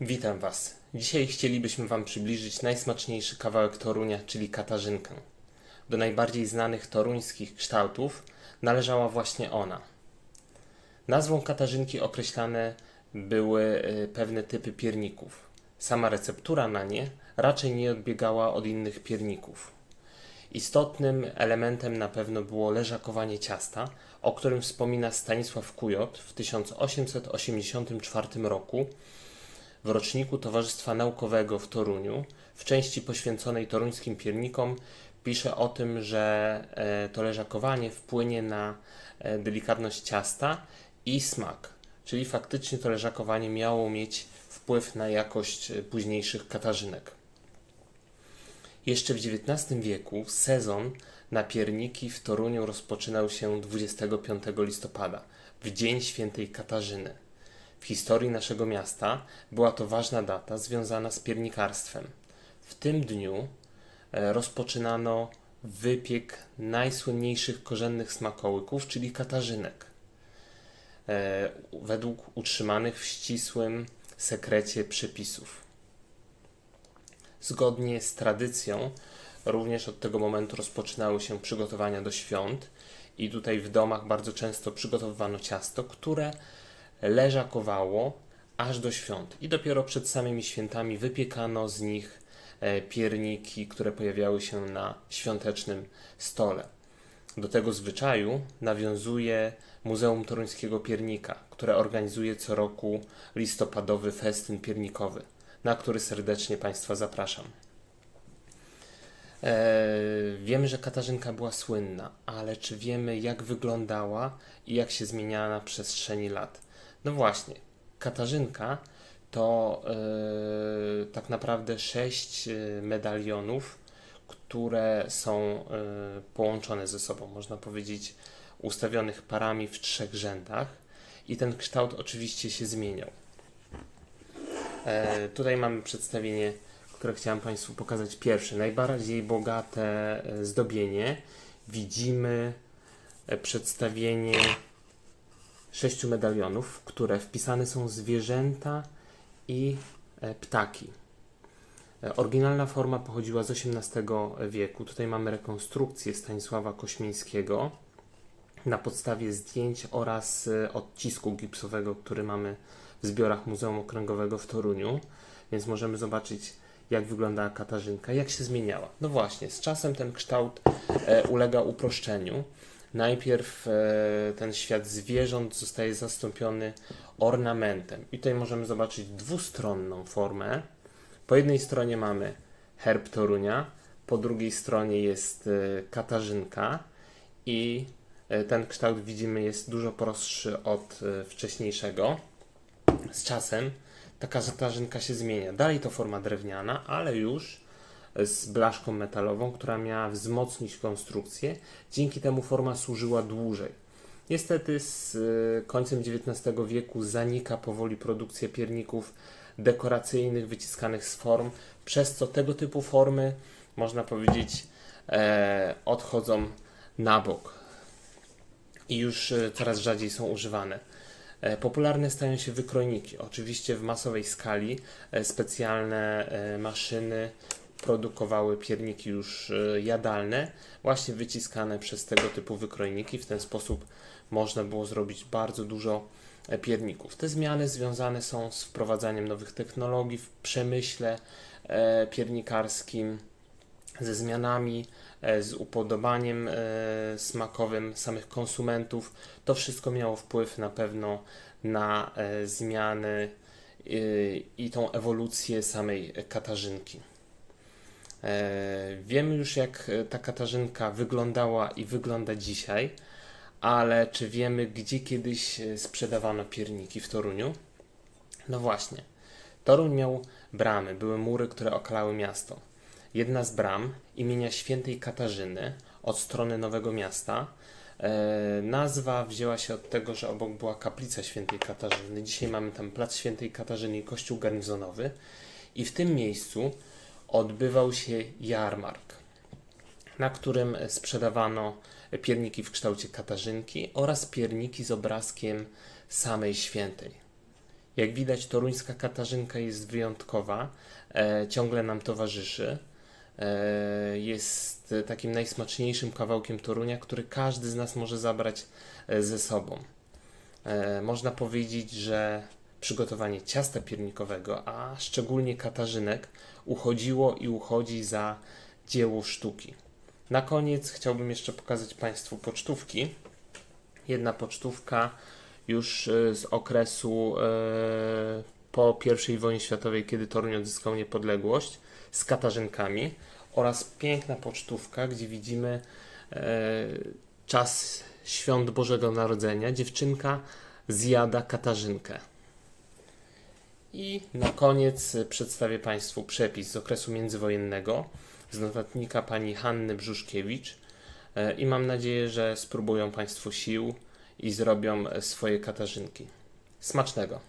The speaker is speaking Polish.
Witam Was. Dzisiaj chcielibyśmy Wam przybliżyć najsmaczniejszy kawałek Torunia, czyli katarzynkę. Do najbardziej znanych toruńskich kształtów należała właśnie ona. Nazwą katarzynki określane były y, pewne typy pierników. Sama receptura na nie raczej nie odbiegała od innych pierników. Istotnym elementem na pewno było leżakowanie ciasta, o którym wspomina Stanisław Kujot w 1884 roku w roczniku Towarzystwa Naukowego w Toruniu, w części poświęconej toruńskim piernikom, pisze o tym, że e, to leżakowanie wpłynie na e, delikatność ciasta i smak. Czyli faktycznie to leżakowanie miało mieć wpływ na jakość e, późniejszych katarzynek. Jeszcze w XIX wieku sezon na pierniki w Toruniu rozpoczynał się 25 listopada, w Dzień Świętej Katarzyny. W historii naszego miasta była to ważna data związana z piernikarstwem. W tym dniu e, rozpoczynano wypiek najsłynniejszych korzennych smakołyków, czyli katarzynek, e, według utrzymanych w ścisłym sekrecie przepisów. Zgodnie z tradycją, również od tego momentu rozpoczynały się przygotowania do świąt, i tutaj w domach bardzo często przygotowywano ciasto, które leżakowało aż do świąt. I dopiero przed samymi świętami wypiekano z nich e, pierniki, które pojawiały się na świątecznym stole. Do tego zwyczaju nawiązuje Muzeum Toruńskiego Piernika, które organizuje co roku listopadowy festyn piernikowy, na który serdecznie Państwa zapraszam. E, wiemy, że Katarzynka była słynna, ale czy wiemy, jak wyglądała i jak się zmieniała na przestrzeni lat? No właśnie, Katarzynka to e, tak naprawdę sześć e, medalionów, które są e, połączone ze sobą, można powiedzieć, ustawionych parami w trzech rzędach, i ten kształt oczywiście się zmieniał. E, tutaj mamy przedstawienie, które chciałem Państwu pokazać pierwsze. Najbardziej bogate zdobienie. Widzimy przedstawienie sześciu medalionów, w które wpisane są zwierzęta i e, ptaki. E, Oryginalna forma pochodziła z XVIII wieku. Tutaj mamy rekonstrukcję Stanisława Kośmińskiego na podstawie zdjęć oraz e, odcisku gipsowego, który mamy w zbiorach Muzeum Okręgowego w Toruniu, więc możemy zobaczyć, jak wyglądała Katarzynka, jak się zmieniała. No właśnie, z czasem ten kształt ulega uproszczeniu. Najpierw e, ten świat zwierząt zostaje zastąpiony ornamentem. I tutaj możemy zobaczyć dwustronną formę. Po jednej stronie mamy herb Torunia, po drugiej stronie jest e, Katarzynka i e, ten kształt widzimy jest dużo prostszy od wcześniejszego. Z czasem taka Katarzynka się zmienia. Dalej to forma drewniana, ale już z blaszką metalową, która miała wzmocnić konstrukcję. Dzięki temu forma służyła dłużej. Niestety z y, końcem XIX wieku zanika powoli produkcja pierników dekoracyjnych wyciskanych z form, przez co tego typu formy, można powiedzieć, e, odchodzą na bok i już e, coraz rzadziej są używane. E, Popularne stają się wykrojniki. Oczywiście w masowej skali e, specjalne e, maszyny produkowały pierniki już e, jadalne, właśnie wyciskane przez tego typu wykrojniki. W ten sposób można było zrobić bardzo dużo e, pierników. Te zmiany związane są z wprowadzaniem nowych technologii w przemyśle e, piernikarskim, ze zmianami, z upodobaniem smakowym samych konsumentów. To wszystko miało wpływ na pewno na zmiany i tą ewolucję samej Katarzynki. E, Wiemy już, jak e, ta Katarzynka wyglądała i wygląda dzisiaj, ale czy wiemy, gdzie kiedyś e, sprzedawano pierniki w Toruniu? No właśnie. Toruń miał bramy, były mury, które okalały miasto. Jedna z bram imienia świętej Katarzyny od strony Nowego Miasta. Nazwa wzięła się od tego, że obok była kaplica świętej Katarzyny. Dzisiaj mamy tam plac świętej Katarzyny i kościół garnizonowy. I w tym miejscu odbywał się jarmark, na którym sprzedawano pierniki w kształcie Katarzynki oraz pierniki z obrazkiem samej świętej. Jak widać, toruńska Katarzynka jest wyjątkowa, e, ciągle nam towarzyszy. E, jest takim najsmaczniejszym kawałkiem Torunia, który każdy z nas może zabrać e, ze sobą. E, można powiedzieć, że przygotowanie ciasta piernikowego, a szczególnie katarzynek, uchodziło i uchodzi za dzieło sztuki. Na koniec chciałbym jeszcze pokazać Państwu pocztówki. Jedna pocztówka już e, z okresu e, po I wojnie światowej, kiedy Toruń odzyskał niepodległość, z katarzynkami oraz piękna pocztówka, gdzie widzimy e, czas świąt Bożego Narodzenia. Dziewczynka zjada katarzynkę. I na koniec przedstawię Państwu przepis z okresu międzywojennego z notatnika pani Hanny Brzuszkiewicz E, i mam nadzieję, że spróbują Państwo sił i zrobią swoje katarzynki. Smacznego!